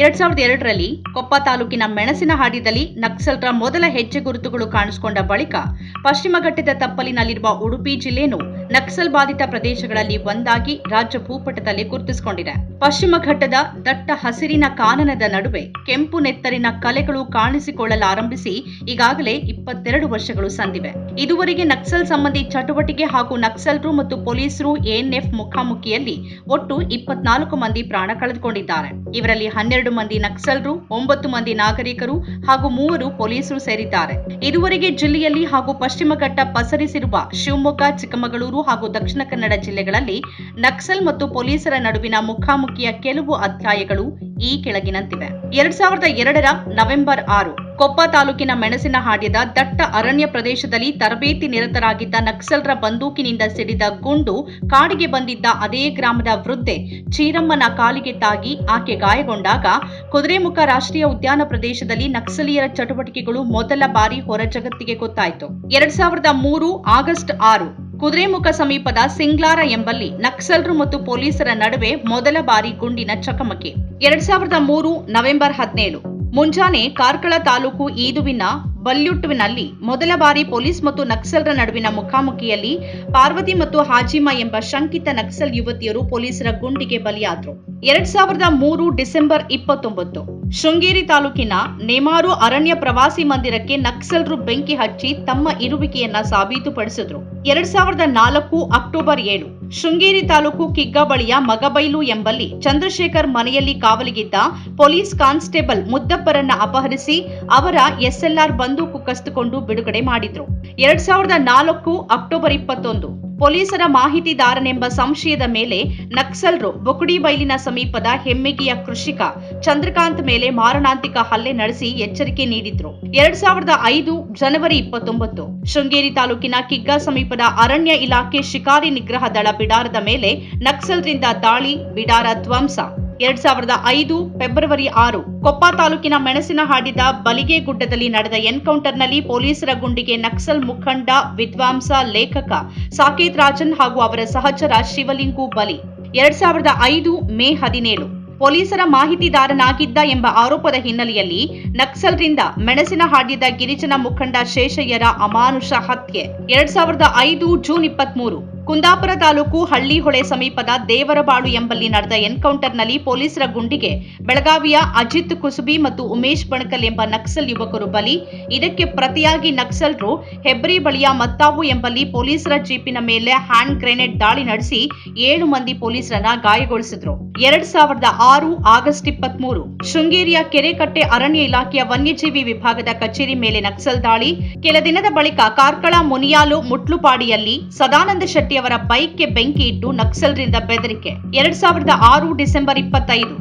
ಎರಡ್ ಸಾವಿರದ ಎರಡರಲ್ಲಿ ಕೊಪ್ಪ ತಾಲೂಕಿನ ಮೆಣಸಿನಹಾಡಿದಲ್ಲಿ ನಕ್ಸಲ್ರ ಮೊದಲ ಹೆಜ್ಜೆ ಗುರುತುಗಳು ಕಾಣಿಸಿಕೊಂಡ ಬಳಿಕ ಪಶ್ಚಿಮ ಘಟ್ಟದ ತಪ್ಪಲಿನಲ್ಲಿರುವ ಉಡುಪಿ ಜಿಲ್ಲೆಯನ್ನು ನಕ್ಸಲ್ ಬಾಧಿತ ಪ್ರದೇಶಗಳಲ್ಲಿ ಒಂದಾಗಿ ರಾಜ್ಯ ಭೂಪಟದಲ್ಲಿ ಗುರುತಿಸಿಕೊಂಡಿದೆ. ಪಶ್ಚಿಮ ಘಟ್ಟದ ದಟ್ಟ ಹಸಿರಿನ ಕಾನನದ ನಡುವೆ ಕೆಂಪು ನೆತ್ತರಿನ ಕಲೆಗಳು ಕಾಣಿಸಿಕೊಳ್ಳಲಾರಂಭಿಸಿ ಈಗಾಗಲೇ ಇಪ್ಪತ್ತೆರಡು ವರ್ಷಗಳು ಸಂದಿವೆ. ಇದುವರೆಗೆ ನಕ್ಸಲ್ ಸಂಬಂಧಿ ಚಟುವಟಿಕೆ ಹಾಗೂ ನಕ್ಸಲ್ರು ಮತ್ತು ಪೊಲೀಸರು ಎಎನ್ಎಫ್ ಮುಖಾಮುಖಿಯಲ್ಲಿ ಒಟ್ಟು ಇಪ್ಪತ್ನಾಲ್ಕು ಮಂದಿ ಪ್ರಾಣ ಕಳೆದುಕೊಂಡಿದ್ದಾರೆ. ಇವರಲ್ಲಿ ಹನ್ನೆರಡು ಮಂದಿ ನಕ್ಸಲರು, ಒಂಬತ್ತು ಮಂದಿ ನಾಗರಿಕರು ಹಾಗೂ ಮೂವರು ಪೊಲೀಸರು ಸೇರಿದ್ದಾರೆ. ಇದುವರೆಗೆ ಜಿಲ್ಲೆಯಲ್ಲಿ ಹಾಗೂ ಪಶ್ಚಿಮ ಘಟ್ಟ ಪಸರಿಸಿರುವ ಶಿವಮೊಗ್ಗ, ಚಿಕ್ಕಮಗಳೂರು ಹಾಗೂ ದಕ್ಷಿಣ ಕನ್ನಡ ಜಿಲ್ಲೆಗಳಲ್ಲಿ ನಕ್ಸಲ್ ಮತ್ತು ಪೊಲೀಸರ ನಡುವಿನ ಮುಖಾಮುಖಿಯ ಕೆಲವು ಅಧ್ಯಾಯಗಳು ಈ ಕೆಳಗಿನಂತಿವೆ. ಎರಡ್ ಸಾವಿರದ ಎರಡರ ನವೆಂಬರ್ ಆರು, ಕೊಪ್ಪ ತಾಲೂಕಿನ ಮೆಣಸಿನ ಹಾಡ್ಯದ ದಟ್ಟ ಅರಣ್ಯ ಪ್ರದೇಶದಲ್ಲಿ ತರಬೇತಿ ನಿರತರಾಗಿದ್ದ ನಕ್ಸಲ್ರ ಬಂದೂಕಿನಿಂದ ಸಿಡಿದ ಗುಂಡು ಕಾಡಿಗೆ ಬಂದಿದ್ದ ಅದೇ ಗ್ರಾಮದ ವೃದ್ಧೆ ಚೀರಮ್ಮನ ಕಾಲಿಗೆ ತಾಗಿ ಆಕೆ ಗಾಯಗೊಂಡಾಗ ಕುದುರೆಮುಖ ರಾಷ್ಟ್ರೀಯ ಉದ್ಯಾನ ಪ್ರದೇಶದಲ್ಲಿ ನಕ್ಸಲೀಯರ ಚಟುವಟಿಕೆಗಳು ಮೊದಲ ಬಾರಿ ಹೊರ ಜಗತ್ತಿಗೆ ಗೊತ್ತಾಯಿತು. ಎರಡ್ ಸಾವಿರದ ಮೂರು ಆಗಸ್ಟ್ ಆರು ಕುದುರೆಮುಖ ಸಮೀಪದ ಸಿಂಗ್ಲಾರ ಎಂಬಲ್ಲಿ ನಕ್ಸಲರು ಮತ್ತು ಪೊಲೀಸರ ನಡುವೆ ಮೊದಲ ಬಾರಿ ಗುಂಡಿನ ಚಕಮಕಿ. ಎರಡ್ ಸಾವಿರದ ಮೂರು ನವೆಂಬರ್ ಹದಿನೇಳು. ಮುಂಜಾನೆ ಕಾರ್ಕಳ ತಾಲೂಕು ಈದುವಿನ ಬಲ್ಯುಟ್ಟುವಿನಲ್ಲಿ ಮೊದಲ ಬಾರಿ ಪೊಲೀಸ್ ಮತ್ತು ನಕ್ಸಲ್ರ ನಡುವಿನ ಮುಖಾಮುಖಿಯಲ್ಲಿ ಪಾರ್ವತಿ ಮತ್ತು ಹಾಜಿಮಾ ಎಂಬ ಶಂಕಿತ ನಕ್ಸಲ್ ಯುವತಿಯರು ಪೊಲೀಸರ ಗುಂಡಿಗೆ ಬಲಿಯಾದರು. ಎರಡ್ ಸಾವಿರದ ಮೂರು ಡಿಸೆಂಬರ್ ಇಪ್ಪತ್ತೊಂಬತ್ತು, ಶೃಂಗೇರಿ ತಾಲೂಕಿನ ನೇಮಾರು ಅರಣ್ಯ ಪ್ರವಾಸಿ ಮಂದಿರಕ್ಕೆ ನಕ್ಸಲರು ಬೆಂಕಿ ಹಚ್ಚಿ ತಮ್ಮ ಇರುವಿಕೆಯನ್ನ ಸಾಬೀತುಪಡಿಸಿದ್ರು. ಎರಡ್ ಸಾವಿರದ ನಾಲ್ಕು ಅಕ್ಟೋಬರ್ ಏಳು ಶೃಂಗೇರಿ ತಾಲೂಕು ಕಿಗ್ಗ ಬಳಿಯ ಮಗಬೈಲು ಎಂಬಲ್ಲಿ ಚಂದ್ರಶೇಖರ್ ಮನೆಯಲ್ಲಿ ಕಾವಲಿಗಿದ್ದ ಪೊಲೀಸ್ ಕಾನ್ಸ್ಟೇಬಲ್ ಮುದ್ದಪ್ಪರನ್ನ ಅಪಹರಿಸಿ ಅವರ ಎಸ್ಎಲ್ಆರ್ ಬಂದೂಕು ಕಸಿದುಕೊಂಡು ಬಿಡುಗಡೆ ಮಾಡಿದ್ರು. ಎರಡ್ ಸಾವಿರದ ನಾಲ್ಕು ಅಕ್ಟೋಬರ್ ಇಪ್ಪತ್ತೊಂದು ಪೊಲೀಸರ ಮಾಹಿತಿದಾರನೆಂಬ ಸಂಶಯದ ಮೇಲೆ ನಕ್ಸಲರು ಬೊಕುಡಿಬೈಲಿನ ಸಮೀಪದ ಹೆಮ್ಮೆಗಿಯ ಕೃಷಿಕ ಚಂದ್ರಕಾಂತ್ ಮೇಲೆ ಮಾರಣಾಂತಿಕ ಹಲ್ಲೆ ನಡೆಸಿ ಎಚ್ಚರಿಕೆ ನೀಡಿದ್ರು. ಎರಡ್ ಸಾವಿರದ ಐದು ಜನವರಿ ಇಪ್ಪತ್ತೊಂಬತ್ತು ಶೃಂಗೇರಿ ತಾಲೂಕಿನ ಕಿಗ್ಗಾ ಸಮೀಪದ ಅರಣ್ಯ ಇಲಾಖೆ ಶಿಕಾರಿ ನಿಗ್ರಹ ದಳ ಬಿಡಾರದ ಮೇಲೆ ನಕ್ಸಲರಿಂದ ದಾಳಿ, ಬಿಡಾರ ಧ್ವಂಸ. ಎರಡ್ ಸಾವಿರದ ಐದು ಫೆಬ್ರವರಿ ಆರು ಕೊಪ್ಪ ತಾಲೂಕಿನ ಮೆಣಸಿನ ಮೆಣಸಿನಹಾಡಿದ ಬಲಿಗೆ ಗುಡ್ಡದಲ್ಲಿ ನಡೆದ ಎನ್ಕೌಂಟರ್ನಲ್ಲಿ ಪೊಲೀಸರ ಗುಂಡಿಗೆ ನಕ್ಸಲ್ ಮುಖಂಡ, ವಿದ್ವಾಂಸ, ಲೇಖಕ ಸಾಕೇತ್ ರಾಜನ್ ಹಾಗೂ ಅವರ ಸಹಚರ ಶಿವಲಿಂಗು ಬಲಿ. ಎರಡ್ ಸಾವಿರದ ಐದು ಮೇ ಹದಿನೇಳು ಪೊಲೀಸರ ಮಾಹಿತಿದಾರನಾಗಿದ್ದ ಎಂಬ ಆರೋಪದ ಹಿನ್ನೆಲೆಯಲ್ಲಿ ನಕ್ಸಲ್ರಿಂದ ಮೆಣಸಿನ ಹಾಡಿದ ಗಿರಿಜನ ಮುಖಂಡ ಶೇಷಯ್ಯರ ಅಮಾನುಷ ಹತ್ಯೆ. ಎರಡ್ ಸಾವಿರದ ಐದು ಜೂನ್ ಇಪ್ಪತ್ಮೂರು ಕುಂದಾಪುರ ತಾಲೂಕು ಹಳ್ಳಿಹೊಳೆ ಸಮೀಪದ ದೇವರಬಾಳು ಎಂಬಲ್ಲಿ ನಡೆದ ಎನ್ಕೌಂಟರ್ನಲ್ಲಿ ಪೊಲೀಸರ ಗುಂಡಿಗೆ ಬೆಳಗಾವಿಯ ಅಜಿತ್ ಕುಸುಬಿ ಮತ್ತು ಉಮೇಶ್ ಬಣಕಲ್ ಎಂಬ ನಕ್ಸಲ್ ಯುವಕರು ಬಲಿ, ಇದಕ್ಕೆ ಪ್ರತಿಯಾಗಿ ನಕ್ಸಲರು ಹೆಬ್ರಿ ಬಳಿಯ ಮತ್ತಾವು ಎಂಬಲ್ಲಿ ಪೊಲೀಸರ ಜೀಪಿನ ಮೇಲೆ ಹ್ಯಾಂಡ್ ಗ್ರೆನೇಡ್ ದಾಳಿ ನಡೆಸಿ ಏಳು ಮಂದಿ ಪೊಲೀಸರನ್ನ ಗಾಯಗೊಳಿಸಿದ್ರು. ಎರಡ್ ಸಾವಿರದ ಆರು ಆಗಸ್ಟ್ ಇಪ್ಪತ್ಮೂರು ಶೃಂಗೇರಿಯ ಕೆರೆಕಟ್ಟೆ ಅರಣ್ಯ ಇಲಾಖೆಯ ವನ್ಯಜೀವಿ ವಿಭಾಗದ ಕಚೇರಿ ಮೇಲೆ ನಕ್ಸಲ್ ದಾಳಿ. ಕೆಲ ದಿನದ ಬಳಿಕ ಕಾರ್ಕಳ ಮುನಿಯಾಲು ಮುಟ್ಲುಪಾಡಿಯಲ್ಲಿ ಸದಾನಂದ ಶೆಟ್ಟಿ ಅವರ ಬೈಕ್ಗೆ ಬೆಂಕಿ ಇಟ್ಟು ನಕ್ಸಲರಿಂದ ಬೆದರಿಕೆ. ಎರಡ್ ಸಾವಿರದ ಆರು ಡಿಸೆಂಬರ್ ಇಪ್ಪತ್ತೈದು.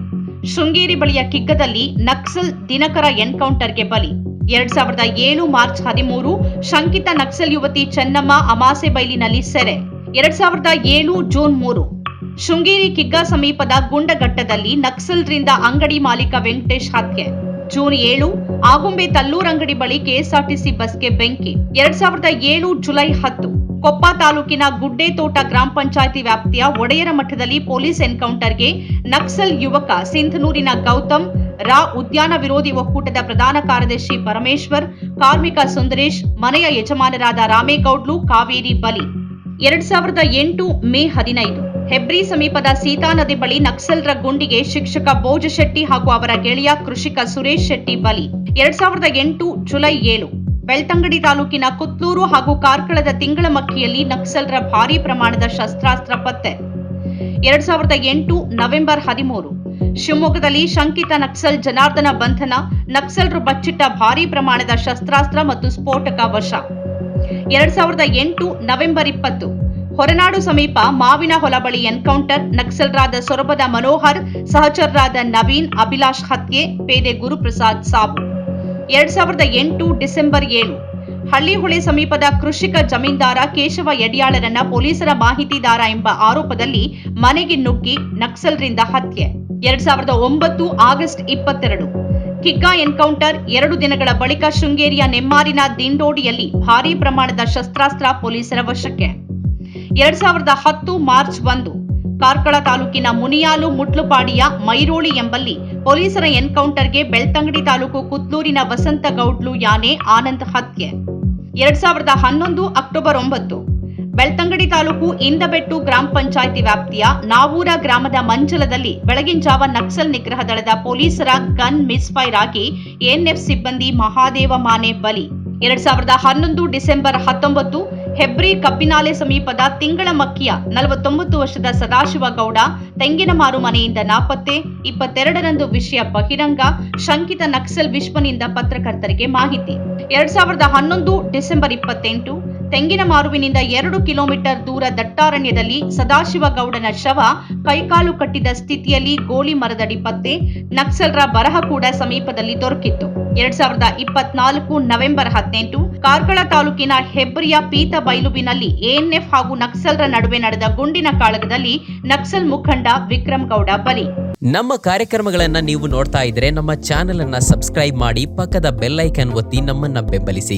ಶೃಂಗೇರಿ ಬಳಿಯ ಕಿಗ್ಗದಲ್ಲಿ ನಕ್ಸಲ್ ದಿನಕರ ಎನ್ಕೌಂಟರ್ಗೆ ಬಲಿ. ಎರಡ್ ಸಾವಿರದ ಏಳು ಮಾರ್ಚ್ ಹದಿಮೂರು, ಶಂಕಿತ ನಕ್ಸಲ್ ಯುವತಿ ಚೆನ್ನಮ್ಮ ಅಮಾಸೆ ಬೈಲಿನಲ್ಲಿ ಸೆರೆ. ಎರಡ್ ಸಾವಿರದ ಏಳು ಜೂನ್ ಮೂರು. ಶೃಂಗೇರಿ ಕಿಗ್ಗಾ ಸಮೀಪದ ಗುಂಡಘಟ್ಟದಲ್ಲಿ ನಕ್ಸಲ್ರಿಂದ ಅಂಗಡಿ ಮಾಲೀಕ ವೆಂಕಟೇಶ್ ಹತ್ಯೆ. ಜೂನ್ ಏಳು, ಆಗುಂಬೆ ತಲ್ಲೂರಂಗಡಿ ಬಳಿ ಕೆಎಸ್ಆರ್ಟಿಸಿ ಬಸ್ಗೆ ಬೆಂಕಿ. ಎರಡ್ ಸಾವಿರದ ಏಳು ಜುಲೈ ಹತ್ತು, ಕೊಪ್ಪ ತಾಲೂಕಿನ ಗುಡ್ಡೇತೋಟ ಗ್ರಾಮ ಪಂಚಾಯಿತಿ ವ್ಯಾಪ್ತಿಯ ಒಡೆಯರ ಮಠದಲ್ಲಿ ಪೊಲೀಸ್ ಎನ್ಕೌಂಟರ್ಗೆ ನಕ್ಸಲ್ ಯುವಕ ಸಿಂಧನೂರಿನ ಗೌತಮ್, ರಾ ಉದ್ಯಾನ ವಿರೋಧಿ ಒಕ್ಕೂಟದ ಪ್ರಧಾನ ಕಾರ್ಯದರ್ಶಿ ಪರಮೇಶ್ವರ್, ಕಾರ್ಮಿಕ ಸುಂದರೇಶ್, ಮನೆಯ ಯಜಮಾನರಾದ ರಾಮೇಗೌಡ್ಲು ಕಾವೇರಿ ಬಲಿ. ಎರಡ್ ಸಾವಿರದ ಎಂಟು ಮೇ ಹದಿನೈದು, ಹೆಬ್ರಿ ಸಮೀಪದ ಸೀತಾ ನದಿ ಬಳಿ ನಕ್ಸಲ್ರ ಗುಂಡಿಗೆ ಶಿಕ್ಷಕ ಬೋಜ ಶೆಟ್ಟಿ ಹಾಗೂ ಅವರ ಗೆಳೆಯ ಕೃಷಿಕ ಸುರೇಶ್ ಶೆಟ್ಟಿ ಬಲಿ. ಎರಡ್ ಸಾವಿರದ ಎಂಟು ಜುಲೈ ಏಳು, ಬೆಳ್ತಂಗಡಿ ತಾಲೂಕಿನ ಕುತ್ಲೂರು ಹಾಗೂ ಕಾರ್ಕಳದ ತಿಂಗಳಮಕ್ಕಿಯಲ್ಲಿ ನಕ್ಸಲ್ರ ಭಾರೀ ಪ್ರಮಾಣದ ಶಸ್ತ್ರಾಸ್ತ್ರ ಪತ್ತೆ. ಎರಡ್ ಸಾವಿರದ ಎಂಟು ನವೆಂಬರ್ ಹದಿಮೂರು, ಶಿವಮೊಗ್ಗದಲ್ಲಿ ಶಂಕಿತ ನಕ್ಸಲ್ ಜನಾರ್ದನ ಬಂಧನ, ನಕ್ಸಲ್ರು ಬಚ್ಚಿಟ್ಟ ಭಾರೀ ಪ್ರಮಾಣದ ಶಸ್ತ್ರಾಸ್ತ್ರ ಮತ್ತು ಸ್ಫೋಟಕ ವಶ. ಎರಡ್ ಸಾವಿರದ ಎಂಟು ನವೆಂಬರ್ ಇಪ್ಪತ್ತು. ಹೊರನಾಡು ಸಮೀಪ ಮಾವಿನ ಹೊಲ ಬಳಿ ಎನ್ಕೌಂಟರ್ ನಕ್ಸಲ್ರಾದ ಸೊರಬದ ಮನೋಹರ್, ಸಹಚರರಾದ ನವೀನ್, ಅಭಿಲಾಷ್ ಹತ್ಯೆ ಪೇದೆ ಗುರುಪ್ರಸಾದ್ ಸಾಬು. ಎರಡ್ ಸಾವಿರದ ಎಂಟು ಡಿಸೆಂಬರ್ ಏಳು. ಹಳ್ಳಿಹುಳಿ ಸಮೀಪದ ಕೃಷಿಕ ಜಮೀನ್ದಾರ ಕೇಶವ ಯಡಿಯಾಳರನ್ನ ಪೊಲೀಸರ ಮಾಹಿತಿದಾರ ಎಂಬ ಆರೋಪದಲ್ಲಿ ಮನೆಗೆ ನುಗ್ಗಿ ನಕ್ಸಲ್ರಿಂದ ಹತ್ಯೆ. ಎರಡ್ ಸಾವಿರದ ಒಂಬತ್ತು ಆಗಸ್ಟ್ ಇಪ್ಪತ್ತೆರಡು. ಕಿಗ್ಗಾ ಎನ್ಕೌಂಟರ್ ಎರಡು ದಿನಗಳ ಬಳಿಕ ಶೃಂಗೇರಿಯ ನೆಮ್ಮಾರಿನ ದಿಂಡೋಡಿಯಲ್ಲಿ ಭಾರೀ ಪ್ರಮಾಣದ ಶಸ್ತ್ರಾಸ್ತ್ರ ಪೊಲೀಸರ ವಶಕ್ಕೆ. ಎರಡ್ ಸಾವಿರದ ಹತ್ತು ಮಾರ್ಚ್ ಒಂದು, ಕಾರ್ಕಳ ತಾಲೂಕಿನ ಮುನಿಯಾಲು ಮುಟ್ಲುಪಾಡಿಯ ಮೈರೋಳಿ ಎಂಬಲ್ಲಿ ಪೊಲೀಸರ ಎನ್ಕೌಂಟರ್ಗೆ ಬೆಳ್ತಂಗಡಿ ತಾಲೂಕು ಕುತ್ಲೂರಿನ ವಸಂತ ಗೌಡ್ಲು ಯಾನೆ ಆನಂದ್ ಹತ್ಯೆ. ಎರಡ್ ಸಾವಿರದ ಹನ್ನೊಂದು ಅಕ್ಟೋಬರ್ ಒಂಬತ್ತು ಬೆಳ್ತಂಗಡಿ ತಾಲೂಕು ಇಂದಬೆಟ್ಟು ಗ್ರಾಮ ಪಂಚಾಯಿತಿ ವ್ಯಾಪ್ತಿಯ ನಾವೂರ ಗ್ರಾಮದ ಮಂಚಲದಲ್ಲಿ ಬೆಳಗಿನ ಜಾವ ನಕ್ಸಲ್ ನಿಗ್ರಹ ದಳದ ಪೊಲೀಸರ ಗನ್ ಮಿಸ್ಫೈರ್ ಆಗಿ ಎನ್ಎಫ್ ಸಿಬ್ಬಂದಿ ಮಹಾದೇವ ಮಾನೆ ಬಲಿ. ಎರಡ್ ಸಾವಿರದ ಹನ್ನೊಂದು ಡಿಸೆಂಬರ್ ಹತ್ತೊಂಬತ್ತು ಹೆಬ್ರಿ ಕಬ್ಬಿನಾಲೆ ಸಮೀಪದ ತಿಂಗಳಮಕ್ಕಿಯ ನಲವತ್ತೊಂಬತ್ತು ವರ್ಷದ ಸದಾಶಿವ ಗೌಡ ತೆಂಗಿನಮಾರು ಮನೆಯಿಂದ ನಾಪತ್ತೆ, ಇಪ್ಪತ್ತೆರಡರಂದು ವಿಷಯ ಬಹಿರಂಗ, ಶಂಕಿತ ನಕ್ಸಲ್ ವಿಶ್ವನಿಂದ ಪತ್ರಕರ್ತರಿಗೆ ಮಾಹಿತಿ. ಎರಡ್ ಸಾವಿರದ ಹನ್ನೊಂದು ಡಿಸೆಂಬರ್ ಇಪ್ಪತ್ತೆಂಟು ತೆಂಗಿನ ಮಾರುವಿನಿಂದ ಎರಡು ಕಿಲೋಮೀಟರ್ ದೂರ ದಟ್ಟಾರಣ್ಯದಲ್ಲಿ ಸದಾಶಿವಗೌಡನ ಶವ ಕೈಕಾಲು ಕಟ್ಟಿದ ಸ್ಥಿತಿಯಲ್ಲಿ ಗೋಲಿ ಮರದಡಿ ಪತ್ತೆ, ನಕ್ಸಲ್ರ ಬರಹ ಕೂಡ ಸಮೀಪದಲ್ಲಿ ದೊರಕಿತ್ತು. ಎರಡ್ ಸಾವಿರದ ಇಪ್ಪತ್ನಾಲ್ಕು ನವೆಂಬರ್ ಹದಿನೆಂಟು, ಕಾರ್ಕಳ ತಾಲೂಕಿನ ಹೆಬ್ರಿಯ ಪೀತ ಬೈಲುವಿನಲ್ಲಿ ಎಎನ್ಎಫ್ ಹಾಗೂ ನಕ್ಸಲ್ರ ನಡುವೆ ನಡೆದ ಗುಂಡಿನ ಕಾಳಗದಲ್ಲಿ ನಕ್ಸಲ್ ಮುಖಂಡ ವಿಕ್ರಮ್ ಗೌಡ ಬಲಿ. ನಮ್ಮ ಕಾರ್ಯಕ್ರಮಗಳನ್ನ ನೀವು ನೋಡ್ತಾ ಇದ್ರೆ ನಮ್ಮ ಚಾನೆಲ್ ಅನ್ನ ಸಬ್ಸ್ಕ್ರೈಬ್ ಮಾಡಿ ಪಕ್ಕದ ಬೆಲ್ ಐಕನ್ ಒತ್ತಿ ನಮ್ಮನ್ನ ಬೆಂಬಲಿಸಿ.